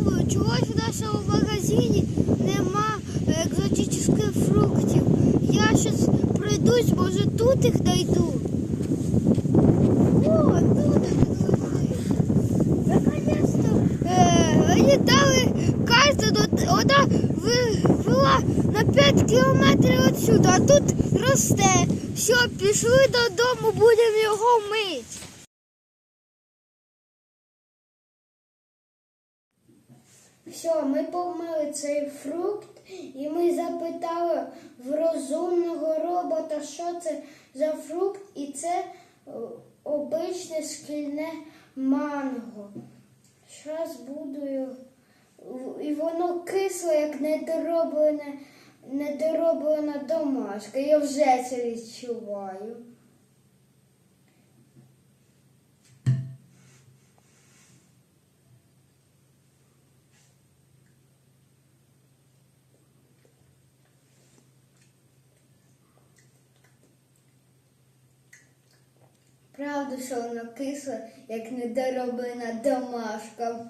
школи, то чого ж в нашому магазині нема екзотичних фруктів. Я щас пройдусь, може тут їх знайду. О, тут. Е, дали карту, вона вела на 5 кілометрів відсюди, а тут росте. Все, пішли додому, будемо його мити. Все, ми помили цей фрукт і ми запитали в розумного робота, що це за фрукт, і це е, обичне шкільне манго. Зараз буду і воно кисле, як недороблена, недороблена домашка. Я вже це відчуваю. Правда, що воно кисле, як недороблена домашка.